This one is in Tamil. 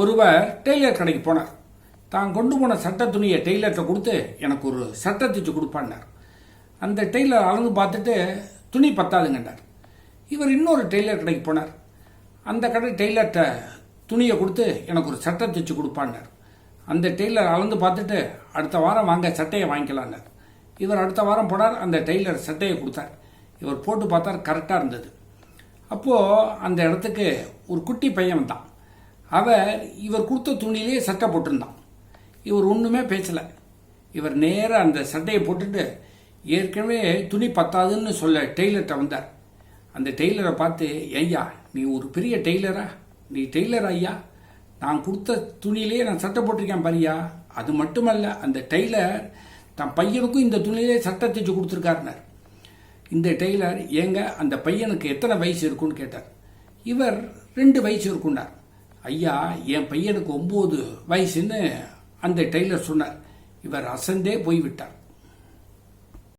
ஒருவர் டெய்லர் கடைக்கு போனார். தான் கொண்டு போன சட்ட துணியை டெய்லர்கிட்ட கொடுத்து எனக்கு ஒரு சட்டை தைச்சு கொடுப்பான்னார். அந்த டெய்லர் அளந்து பார்த்துட்டு துணி பத்தாதுங்கன்னார். இவர் இன்னொரு டெய்லர் கடைக்கு போனார். அந்த கடை டெய்லர்கிட்ட துணியை கொடுத்து எனக்கு ஒரு சட்டை தைச்சு கொடுப்பான்னார். அந்த டெய்லர் அளந்து பார்த்துட்டு அடுத்த வாரம் வாங்க சட்டையை வாங்கிக்கலான்னார். இவர் அடுத்த வாரம் போனார் அந்த டெய்லர் சட்டையை கொடுத்தார். இவர் போட்டு பார்த்தார் கரெக்டாக இருந்தது. அப்போது அந்த இடத்துக்கு ஒரு குட்டி பையன் தான் அவர் இவர் கொடுத்த துணியிலே சட்டை போட்டிருந்தான். இவர் ஒன்றுமே பேசலை. இவர் நேராக அந்த சட்டையை போட்டுட்டு ஏற்கனவே துணி பத்தாதுன்னு சொல்ல டெய்லர்கிட்ட வந்தார். அந்த டெய்லரை பார்த்து ஐயா நீ ஒரு பெரிய டெய்லரா? நீ டெய்லர் ஐயா? நான் கொடுத்த துணியிலேயே நான் சட்டை போட்டிருக்கேன் பாரியா? அது மட்டுமல்ல அந்த டெய்லர் தன் பையனுக்கும் இந்த துணியிலே சட்டை தைச்சு கொடுத்துருக்காருனார். இந்த டெய்லர் ஏங்க அந்த பையனுக்கு எத்தனை வயசு இருக்குன்னு கேட்டார். இவர் ரெண்டு வயசு இருக்குன்னார். ஐயா என் பையனுக்கு ஒம்பது வயசுன்னு அந்த டெய்லர் சொன்னார். இவர் அசந்தே போய்விட்டார்.